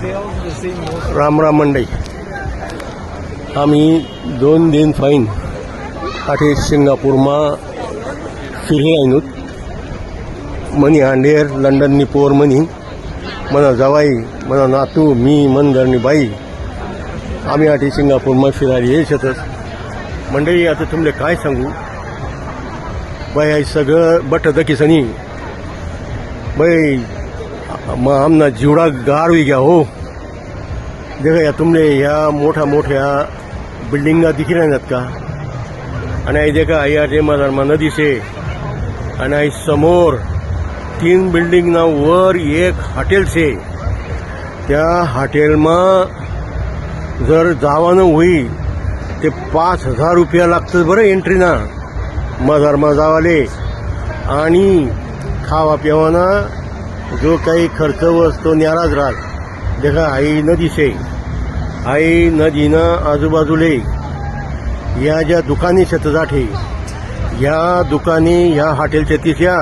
रामराम मंडई. आम्ही दोन दिन फाईन आठे सिंगापूरमा फिरले आयनूत मनी हांडेर लंडननी पोर मनी मना जवाई मना नातू मी मनगरनी बाई. आम्ही आठी सिंगापूरमा फिरायला येतच मंडळी आता तुमले काय सांगू? बाई सगळं बट दकीसनी बाई मग आमना जीवडा गारवी घ्या हो देखा या तुमले ह्या मोठ्या मोठ्या बिल्डिंगा दिखी राहतात का आणि आई देखा या जे माझा नदी शे आणि आई समोर तीन बिल्डिंग ना वर एक हॉटेल शे त्या हॉटेलमा जर जावानं होई ते पाच हजार रुपया लागतं बरं एंट्रीना मजारमा जावाले आणि खावा पिवाना जो काही खर्च वसतो न्याराज राहत देखा आई न दिसे. आई नदीनं आजूबाजूले. या ज्या दुकानी शेतजाठे या दुकानी ह्या शेतीस या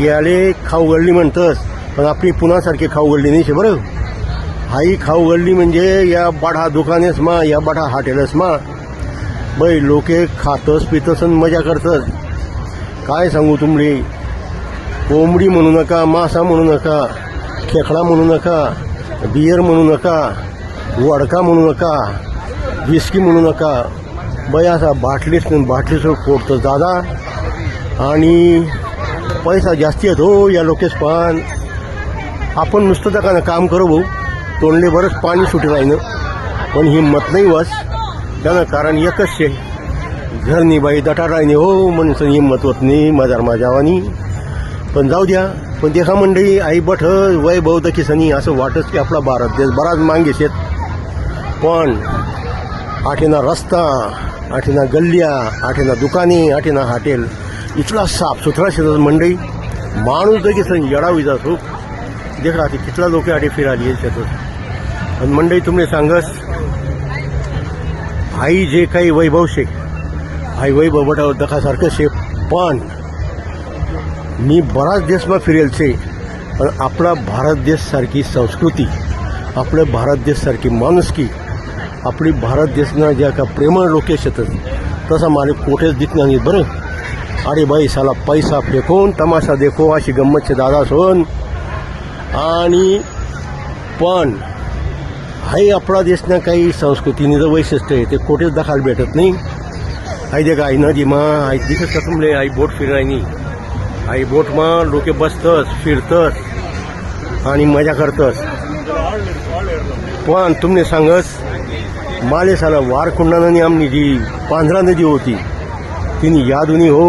याले खाऊ गल्ली म्हणतस. पण आपली पुण्यासारखी खाऊ गल्ली नाही शे बरं. हाई खाऊ गल्ली म्हणजे या बाढा दुकानेस मा या बाढा हॉटेलस मा बै लोके खातस पितस आणि मजा करतस. काय सांगू तुमली? कोंबडी म्हणू नका मासा म्हणू नका खेकडा म्हणू नका बियर म्हणू नका वडका म्हणू नका विस्की म्हणू नका. बाई असा बाटलीच बाटलीसवर फोडतो दादा. आणि पैसा जास्ती येतो हो या लोकेस पण आपण नुसतं त्या काम करू भाऊ. तोंडले बरंच पाणी सुटे राहिनं पण हिंमत नाही वस त्यानं कारण एकच शे घरनी बाई दटा राहिने हो म्हणून हिंमत होत नाही माझ्या माझ्यावानी पण जाऊ द्या पण देखा मंडळी आई बठ वैभव दखीसनी असं वाटच की आपला भारत देश बराच मागे शेत पण आठेना रस्ता आठेना गल्ल्या आठेना दुकाने आठेना हॉटेल इथला साफसुथरा शेतात मंडई माणूस दखीसन येडावी जातो देखा ती कितला लोक आठी फिराली शेतात. पण मंडई तुम्ही सांगस आई जे काही वैभव शे आई वैभव बटावर दखासारखं शे पण मी बराच देशमा फिरेल छे पण आपला भारत देश सारखी संस्कृती आपलं भारत देश सारखी माणुसकी आपली भारत देशनं ज्या का प्रेमळ लोके शेतात तसा मला कोठेच दिसणार नाही बरं. अरे बाई साला पैसा फेकून तमाशा देखो अशी गंमतचे दादा सोन. आणि पण हाही आपला देशनं काही संस्कृतीने जर वैशिष्ट्य आहे ते कोठेच दाखायला भेटत नाही. आई दे का आई नदीमा आई दिसत का आई बोट फिरायनी? आई बोटमा लोके बसतस फिरतस आणि मजा करतस. पण तुमने सांगस माले साला वारकुंडाने आमनी जी पांझरा नदी होती तिने यादुनी हो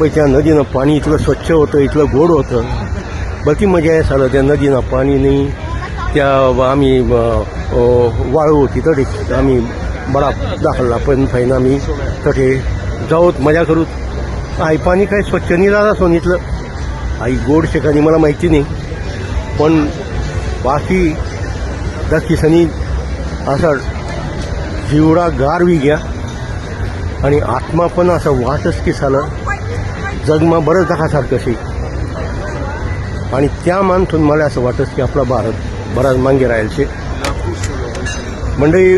पण त्या नदीनं पाणी इथलं स्वच्छ होतं इथलं गोड होतं. बती मजा आहे साला त्या नदीनं पाणी नाही. त्या आम्ही वाळू होती तडे आम्ही बडा दाखलला पण फाईन आम्ही तठे जाऊत मजा करूत. आई पाणी काय स्वच्छ नाही राहत सोन आई गोड शेकानी मला माहिती नाही. पण बाकी दक्षिसनी असा जीवडा गारवी घ्या आणि आत्मा पण असं वाटच की झालं जगमा बरंच दाखासारखं शे. आणि त्या मानतून मला असं वाटत की आपला भारत बराच मागे राहील शे. मंडळी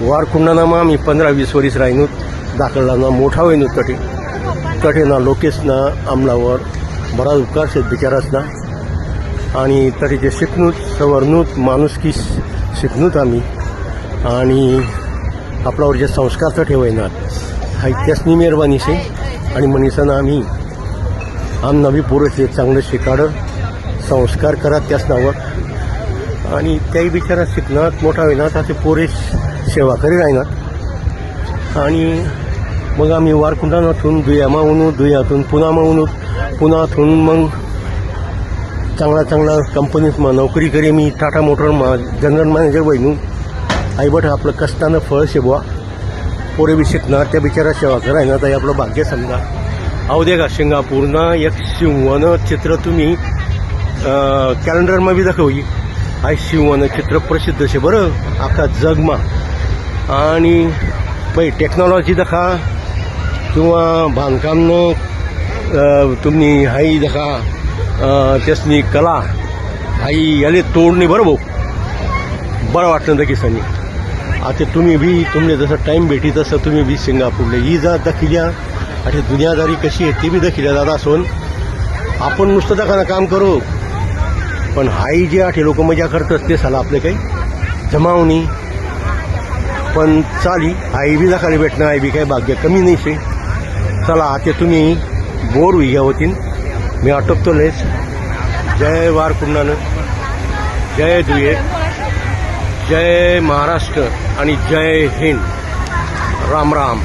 वारकुंडानामा आम्ही पंधरा वीस वरीस राहिनूत. दाखलला ना मोठा होईनूत तटी तटे ना आमलावर बराच उपकार शेत बिचारासना. आणि तटेचे शिकणूत सवरणूत माणुसकी शिकणूत आम्ही. आणि आपल्यावर जे संस्कार तर ठेवायनात हा त्यासनी मेहरबानी शे. आणि मनीसानं आम्ही आम नवी पोरं चांगलं शिकाडं संस्कार करा त्याच नावावर. आणि त्याही बिचारा शिकणार मोठा होईनात असे पोरे सेवा करी राहणार आणि मग आम्ही वारकुंडानातून दुयामा उनू दुयातून पुन्हा उनू पुन्हातून मग चांगला चांगला कंपनीतमा नोकरी करी. मी टाटा मोटरमा जनरल मॅनेजर बहिणू आईबट आपलं कष्टानं फळ शेबवा. पोरे बी शिकणार त्या बिचारा सेवा करायना ताई आपलं भाग्य समजा अहो दे का सिंगापूरनं एक शिवनं चित्र तुम्ही कॅलेंडरमा बी दाखवली हा शिवनं चित्र प्रसिद्ध शे बरं. आखा जगमा. आणि पै टेक्नॉलॉजी दखा. किंवा बांधकामनं तुम्ही हाई दखा त्यासनी कला आई याले तोडणे बरं भाऊ. बरं वाटलं दखीसानी किसानी आता तुम्ही बी तुमने जसं टाईम भेटी तसं तुम्ही बी सिंगापूरले. ही जा दखिल्या आणि दुनियादारी कशी आहे ती बी दखिल्या दादा असून आपण नुसतं दाखवणं काम करू पण हाई जे आठे लोक मजा करतात ते साला आपले काही जमावणी. पण चाली आई बी दाखाली भेटणं आई बी काही भाग्य कमी नाही शे चला आता तुम्ही. बोर होई होतीन मी आटोपतोलेच जय वार कुंडानं जय दुये. जय महाराष्ट्र आणि जय हिंद. राम राम.